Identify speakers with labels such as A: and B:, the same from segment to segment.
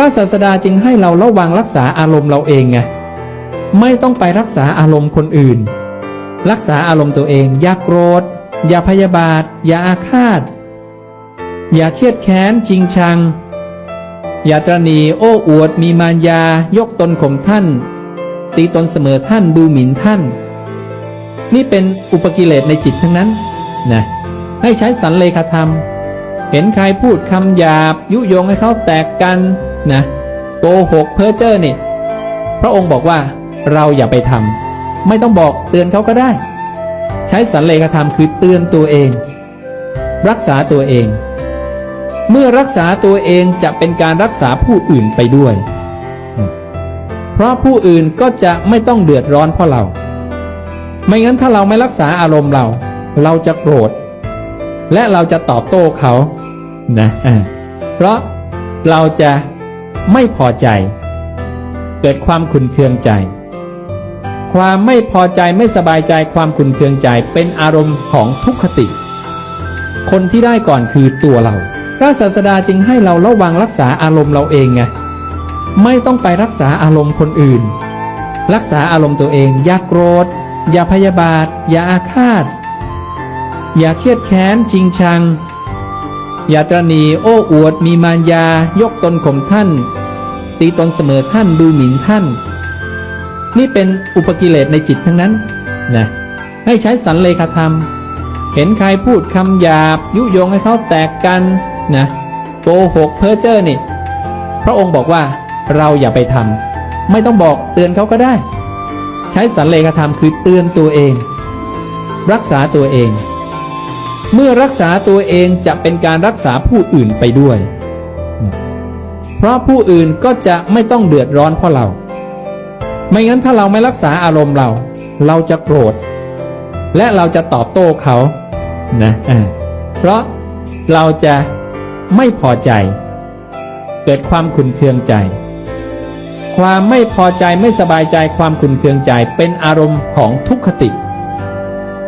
A: ระศาสดาจึงให้เราระวังรักษาอารมณ์เราเองไงไม่ต้องไปรักษาอารมณ์คนอื่น รักษาอารมณ์ตัวเอง อย่าโกรธ อย่าพยาบาท อย่าอาฆาต อย่าเครียดแค้นจริงชัง อย่าตรณีโอ้อวด มีมารยา ยกตนข่มท่าน ตีตนเสมอท่านดูหมิ่นท่าน นี่เป็นอุปกิเลสในจิตทั้งนั้นนะให้ใช้สันเลขาธรรม เห็นใครพูดคำหยาบ ยุยงให้เขาแตกกัน นะโกหกเพ้อเจ้อนี่ พระองค์บอกว่าเราอย่าไปทำไม่ต้องบอกเตือนเขาก็ได้ ใช้สันเลขาธรรมคือเตือนตัวเอง รักษาตัวเอง เมื่อรักษาตัวเองจะเป็นการรักษาผู้อื่นไปด้วย เพราะผู้อื่นก็จะไม่ต้องเดือดร้อนเพราะเรา ไม่งั้นถ้าเราไม่รักษาอารมณ์เรา เราจะโกรธ และเราจะตอบโต้เขานะเพราะเราจะ ไม่พอใจ เกิดความขุนเคืองใจ ความไม่พอใจไม่สบายใจความขุนเคืองใจเป็นอารมณ์ของทุกขติ คนที่ได้ก่อนคือตัวเราพระศาสดาจึงให้เราระวังรักษาอารมณ์เราเองไงไม่ต้องไปรักษาอารมณ์คนอื่น รักษาอารมณ์ตัวเอง อย่าโกรธ อย่าพยาบาท อย่าอาฆาต อย่าเครียดแค้นจริงชัง อย่าตรณีโอ้อวดมีมารยายกตนข่มท่าน ตีตนเสมอท่านดูหมิ่นท่าน นี่เป็นอุปกิเลสในจิตทั้งนั้นนะให้ใช้สันเลขาธรรม เห็นใครพูดคำหยาบ ยุยงให้เขาแตกกันนะโกหกเพ้อเจ้อนี่ พระองค์บอกว่าเราอย่าไปทำไม่ต้องบอกเตือนเขาก็ได้ ใช้สันเลขาธรรมคือเตือนตัวเอง รักษาตัวเอง เมื่อรักษาตัวเองจะเป็นการรักษาผู้อื่นไปด้วย เพราะผู้อื่นก็จะไม่ต้องเดือดร้อนเพราะเรา ไม่งั้นถ้าเราไม่รักษาอารมณ์เรา เราจะโกรธ และเราจะตอบโต้เขานะเพราะเราจะไม่พอใจ เกิดความขุนเคืองใจ ความไม่พอใจไม่สบายใจความขุนเคืองใจเป็นอารมณ์ของทุกขติ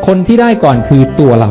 A: คนที่ได้ก่อนคือตัวเรา